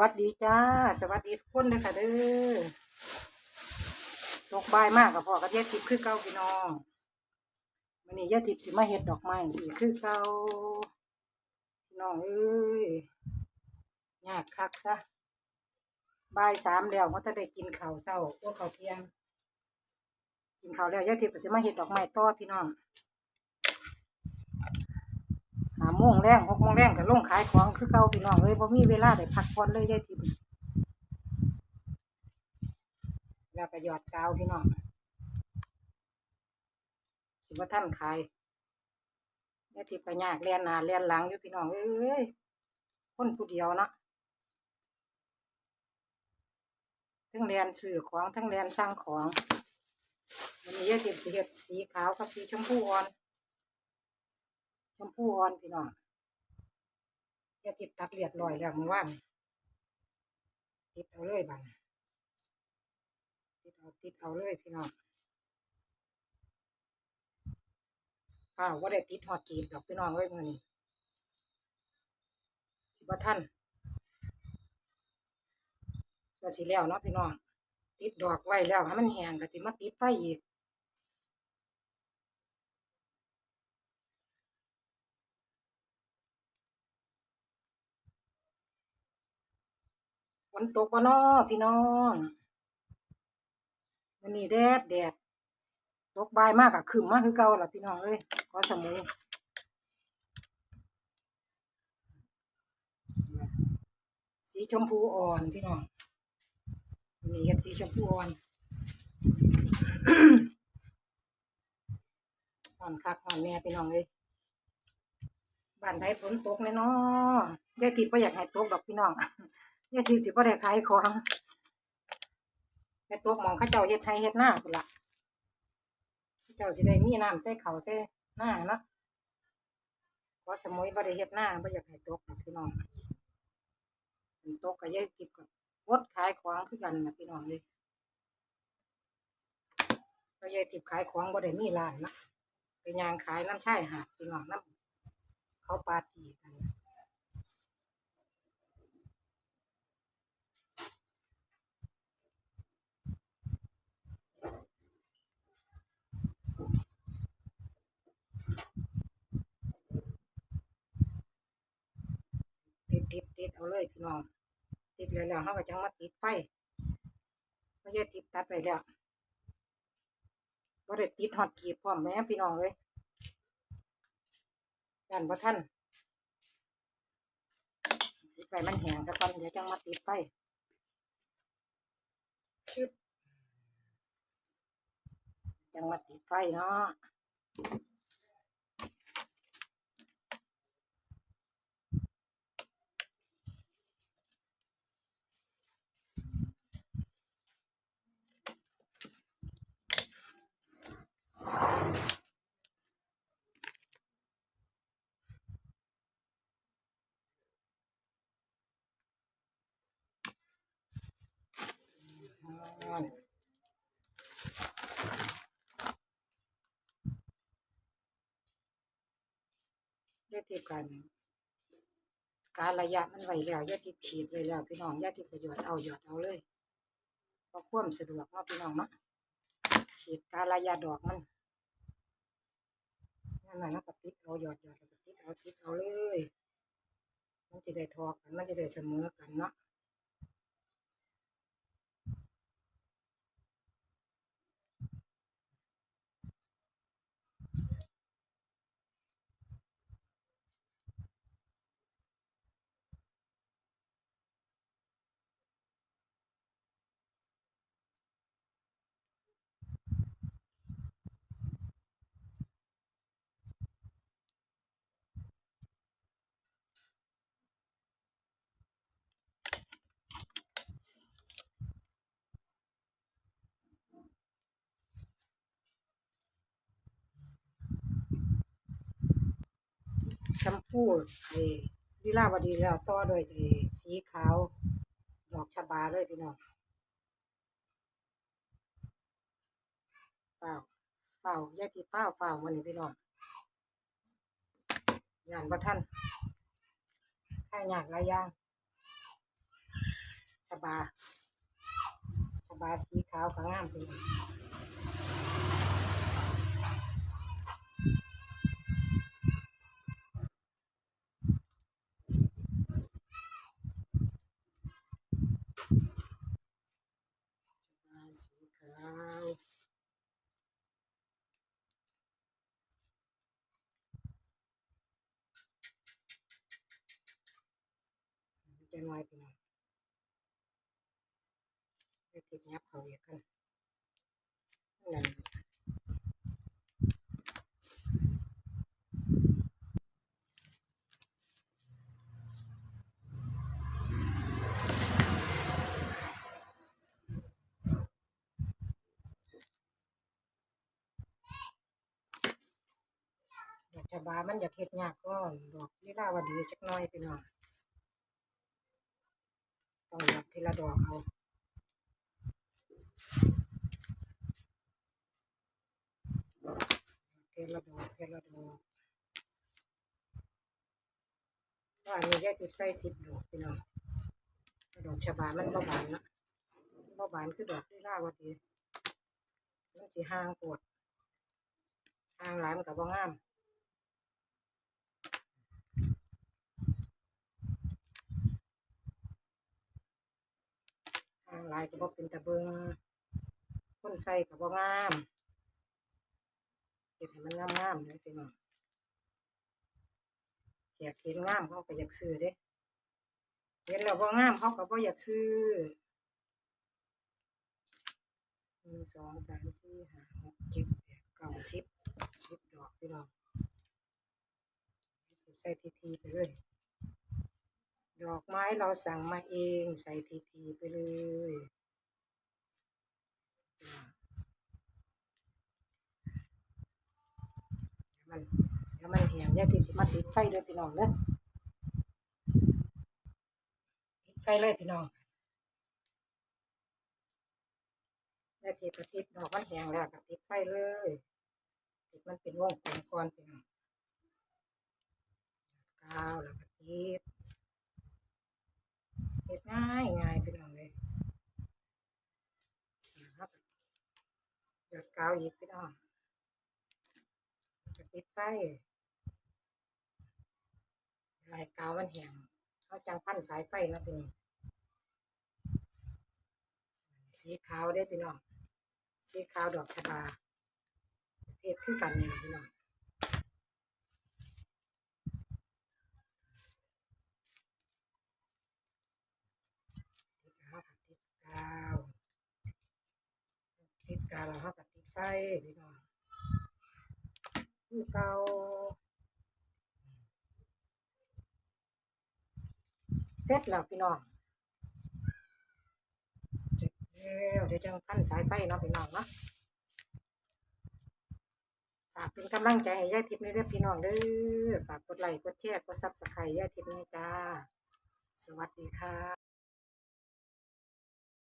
วัสดีจ้า สวัสดีทุกคนเลยค่ะเด้อตกบายมากกับพ่อกับยายทิพย์คือเก่าพี่น้องวันนี้ยายทิพย์สิมาเฮ็ดดอกไม้อีกคือเก่าพี่น้องเอ้ยยากคักซะบ่ายสามแล้วก็จะได้กินข้าวเช้าพวกข้าวเที่ยง กินข้าวแล้วยายทิพย์ก็สิมาเฮ็ดดอกไม้ต่อพี่น้อง โมงแรงหกโมงแรงก็ลงขายของคือเก่าพี่น้องเอ้ยบ่มีเวลาได้พักผ่อนเลยยายทิพย์แล้วก็หยอดกาวพี่น้องสิว่าท่านขายแม่ทิพย์ก็ยากเลียนหนาเลียนหลังอยู่พี่น้องเอ้ยคนผู้เดียวเนาะทั้งเรียนซื้อของทั้งเรียนสร้างของวันนี้ยายทิพย์สีเฮ็ดสีขาวกับสีชมพูอ่อน ชมพูอ่อนพี่น้องยายทิพย์ตัดเรียบร้อยแล้วเมื่อวานติดเอาเลยบัดนติดเอาติดเอาเลยพี่น้องอ้าวว่าได้ติดหอดจีบดอกพี่น้องเอ้ยมื่อนี้สิบท่านก็สิแล้วเนาะพี่น้องติดดอกไว้แล้วให้มันแห้งก็สิมาติดไฟอีก ฝนตกบ่น้อพี่น้องวันนี้แดดแดดตกบายมากอะขึ้นมากคือเก่าล่ะพี่น้องเอ้ยขอสมุยสีชมพูอ่อนพี่น้องวันนี้เฮ็สีชมพูอ่อนอ่อนคักอ่อนแม่พี่น้องเอ้ยบ้านไทยฝนตกแน่นอยายทิพย์บ่อยากให้ตกดอกพี่น้อง ยายทิพย์สิบ่ได้ขายของแต่ตกหมองเขาเจ้าเฮ็ดไทยเฮ็ดหน้าพุ่นละเขาเจ้าสิได้มีน้ำใส่เขาใส่หน้าเนาะเพราะสมุยบ่ได้เฮ็ดหน้าบ่อยากให้ตกดอกพี่น้องฝนตกก็ยายทิพย์ก็งดขายของคือกันนะพี่น้องเอ้ยก็ยายทิพย์ขายของบ่ได้มีร้านนะไปย่างขายน้ำชายหาดพี่น้องน้ำเขาปาตีกัน ติดติดเอาเลยพี่น้อง ติดแล้วแล้วเขาก็จังมาติดไฟไม่ใช่ติดตัดไปแล้วก็ได้ติดฮอตกีบพร้อมแม่พี่น้องเลยยันบ่ท่านติดไฟมันแห้งสักก่อนเดี๋ยวจังมาติดไฟชึบจังมาติดไฟเนาะ อ่อนยาติกัน การระยะมันไว้แล้วยาติขีดไว้แล้วพี่น้องยาติประโยชน์เอาหยอดเอาเลยเพราะควมสะดวกเนาะพี่น้องเนาะขีดการระยะดอกมันนั่นน่ะแล้วก็ติดเอาหยอดหยอดแล้วก็ติดเอาติดเอาเลย มันจะได้ทอกันมันจะได้เสมอกันเนาะ ชมพูไอ้วิลาวดีแล้วต่อด้วยไอ้สีขาว ดอกชะบาเลยพี่น้องเฝ้าเฝ้าแยกที่เฝ้าเฝ้ามันนี่พี่น้องงานประท่านข้างยากหลายอย่างบาชบาสีขาวก็งามดีชบาสีขาว จะน้อยไปหน่อยไปติดยับเขาอีกกันนั่นดอกชบามันอยากเฮ็ดยากก่อนดอกลีลาวดีจักน้อยไปหน่อย ต้องอยากทีละดอกเอาเทละดอกเทละดอกก็อันนี้แยกติดใส่สิบดอกพี่น้องดอกชบามันบ่บานนะบ่บานคือดอกที่ล่าวันดีมันสิห่างปวดห่างหลายมันก็บ่งาม ห่างหลายก็บ่เป็นตะเบิงคนใส่ก็บ่งามเฮ็ดให้มันงามๆเลยพี่น้องอยากเห็นงามเขาก็อยากซื้อเด้เห็นแล้วบ่งามเขาก็บ่อยากซื้อหนึ่งสองสามสี่ห้าหกเจ็ดแปดเก้าสิบสิบดอกพี่น้องใส่ทีทีๆไปเลย ดอกไม้เราสั่งมาเองใส่ทีๆไปเลยเดี๋ยวมันเดี๋ยวมันแห้งอยาติดสิมาติดไฟเด้อพี่น้องเด้อติดไฟเลยพี่น้องอยาติดก็ติดดอกมันแห้งแล้วก็ติดไฟเลย ติดมันเป็นวงกลมก่อนพี่น้องกาวแล้วก็ติด ง่ายง่ายพี่น้องเลยนะครับหยดกาวอีกพี่น้องก็ติดไฟลายกาวมันแห้งเขาจังพันสายไฟนะพี่น้องสีขาวได้อพี่น้องสีขาวดอกชะบาเพศคือกันนี่แหละพี่น้องติดกาวกับติดกาวติด กาแล้วเขากับติดไฟพี่น้องคือเกาเสร็จแล้วพี่น้องเสร็จแล้วเดี๋ยวจังพันสายไฟเนาะพี่น้องเนาะฝากเป็นกำลังใจให้ยายทิพย์ในเรื่องพี่น้องเด้อฝากกดไลค์กดแชร์กดซับสไครต์ยายทิพย์นี่จ้า สวัสดีค่ะ